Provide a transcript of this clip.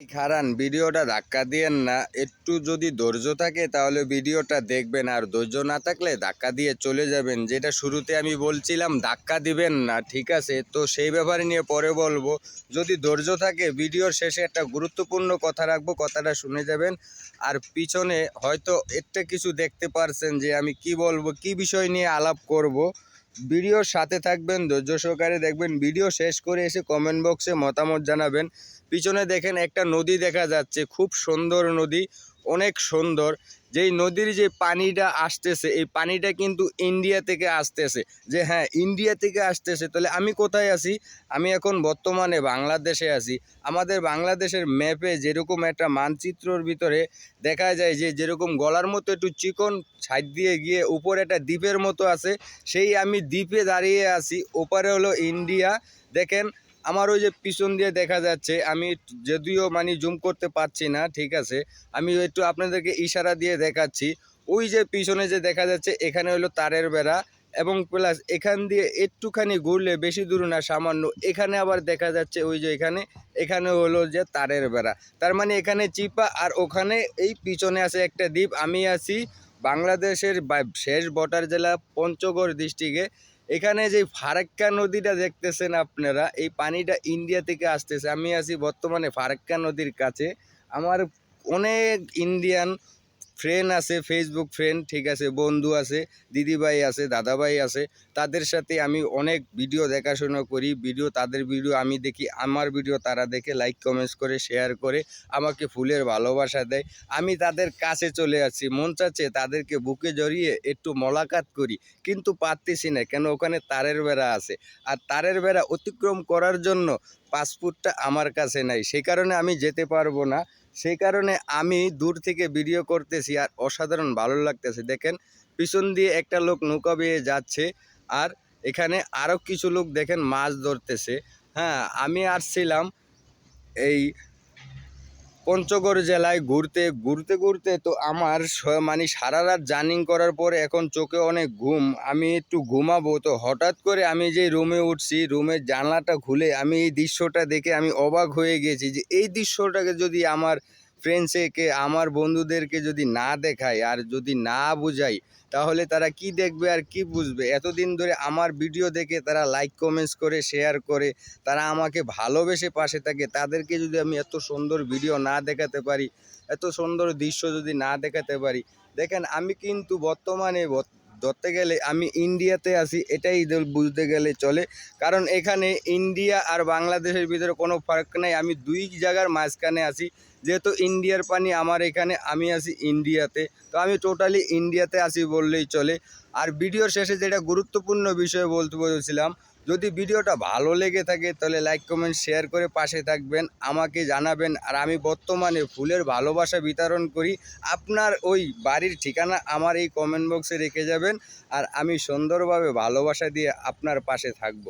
খারান, ভিডিওটা ধাক্কা দিয়েন না। একটু যদি ধৈর্য থাকে তাহলে ভিডিওটা দেখবেন, আর ধৈর্য না থাকলে ধাক্কা দিয়ে চলে যাবেন। যেটা শুরুতে আমি বলছিলাম, ধাক্কা দিবেন না, ঠিক আছে? তো সেই ব্যাপারে নিয়ে পরে বলব। যদি ধৈর্য থাকে, ভিডিওর শেষে একটা গুরুত্বপূর্ণ কথা রাখব, কথাটা শুনে যাবেন। আর পিছনে হয়তো একটা কিছু দেখতে পারছেন যে আমি কি বলব, কি বিষয় নিয়ে আলাপ করব। ভিডিওর সাথে থাকবেন, ধৈর্য সহকারে দেখবেন। ভিডিও শেষ করে এসে কমেন্ট বক্সে মতামত জানাবেন। পিছনে দেখেন একটা নদী দেখা যাচ্ছে, খুব সুন্দর নদী। অনেক সুন্দর। যেই নদীর যে পানিটা আসতেছে, এই পানিটা কিন্তু ইন্ডিয়া থেকে আসতেছে। যে হ্যাঁ ইন্ডিয়া থেকে আসতেছে, তাহলে আমি কোথায় আছি? আমি এখন বর্তমানে বাংলাদেশে আছি। আমাদের বাংলাদেশের ম্যাপে যেরকম একটা মানচিত্রর ভিতরে দেখা যায় যে, যেরকম গলার মতো একটু চিকন সাইড দিয়ে গিয়ে উপরে একটা দ্বীপের মতো আছে, সেই আমি দ্বীপে দাঁড়িয়ে আছি। ওপারে হলো ইন্ডিয়া দেখেন আমার ওই যে পিছন দিয়ে দেখা যাচ্ছে, আমি যদিও মানে জুম করতে পারছি না, ঠিক আছে? আমি একটু আপনাদেরকে ইশারা দিয়ে দেখাচ্ছি। ওই যে পিছনে যে দেখা যাচ্ছে, এখানে হলো তারের বেড়া এবং প্লাস এখান দিয়ে একটুখানি ঘুরলে বেশি দূর না, সামান্য। এখানে আবার দেখা যাচ্ছে ওই যে এখানে এখানে হলো যে তারের বেড়া। তার মানে এখানে চিপা আর ওখানে এই পিছনে আছে একটা দ্বীপ। আমি আছি বাংলাদেশের শেষ বটার জেলা পঞ্চগড় ডিস্ট্রিক্টে এখানে যে ফারাক্কা নদীটা দেখতেছেন আপনারা, এই পানিটা ইন্ডিয়া থেকে আসতেছে। আমি আছি বর্তমানে ফারাক্কা নদীর কাছে। আমার অনেক ইন্ডিয়ান ফ্রেন্ড আছে ফেসবুক ফ্রেন্ড ঠিক আছে, বন্ধু আছে, দিদিভাই আছে, দাদাভাই আছে, তাদের সাথে আমি অনেক ভিডিও দেখাশোনা করি ভিডিও তাদের ভিডিও আমি দেখি, আমার ভিডিও তারা দেখে লাইক কমেন্টস করে শেয়ার করে, আমাকে ফুলের ভালোবাসা দেয়। আমি তাদের কাছে চলে আসছি, মন চাচ্ছে তাদেরকে বুকে জড়িয়ে একটু মোলাকাত করি, কিন্তু পারতেছি না, কেন ওখানে তারের বেড়া আছে। আর তারের বেড়া অতিক্রম করার জন্য পাসপোর্টটা আমার কাছে নাই, সেই কারণে আমি যেতে পারব না। সেই কারণে আমি দূর থেকে ভিডিও করতেছি আর অসাধারণ ভালো লাগতেছে। দেখেন, পিছন দিয়ে একটা লোক নৌকা বেয়ে যাচ্ছে আর এখানে আরও কিছু লোক দেখেন মাছ ধরতেছে। হ্যাঁ আমি আসছিলাম এই পঞ্চগড় জেলায় ঘুরতে ঘুরতে ঘুরতে তো আমার মানে সারা রাত জার্নিং করার পরে এখন চোখে অনেক ঘুম। আমি একটু ঘুমাবো তো হঠাৎ করে আমি যে রুমে উঠছি রুমের জানলাটা খুলে আমি এই দৃশ্যটা দেখে আমি অবাক হয়ে গেছি যে এই দৃশ্যটাকে যদি আমার ফ্রেন্ডসকে আমার বন্ধুদেরকে যদি না দেখাই আর যদি না বুঝাই, তাহলে তারা কি দেখবে আর কি বুঝবে? এতদিন ধরে আমার ভিডিও দেখে তারা লাইক কমেন্টস করে শেয়ার করে, তারা আমাকে ভালোবেসে পাশে থাকে। তাদেরকে যদি আমি এত সুন্দর ভিডিও না দেখাতে পারি, এত সুন্দর দৃশ্য যদি না দেখাতে পারি, দেখেন আমি কিন্তু বর্তমানে ধরতে গেলে আমি ইন্ডিয়াতে আসি এটাই বুঝতে গেলে চলে। কারণ এখানে ইন্ডিয়া আর বাংলাদেশের ভিতরে কোনো ফারাক নাই, আমি দুই জায়গার মাঝখানে আসি যেহেতু ইন্ডিয়ার পানি আমার এখানে, আমি আসি ইন্ডিয়াতে। তো আমি টোটালি ইন্ডিয়াতে আসি বললেই চলে। আর ভিডিওর শেষে যেটা গুরুত্বপূর্ণ বিষয় বলতে বলেছিলাম যদি ভিডিওটা ভালো লেগে থাকে, তাহলে লাইক কমেন্ট শেয়ার করে পাশে থাকবেন, আমাকে জানাবেন। আর আমি বর্তমানে ফুলের ভালোবাসা বিতরণ করি। আপনার ওই বাড়ির ঠিকানা আমার এই কমেন্ট বক্সে রেখে যাবেন। আর আমি সুন্দরভাবে ভালোবাসা দিয়ে আপনার পাশে থাকব।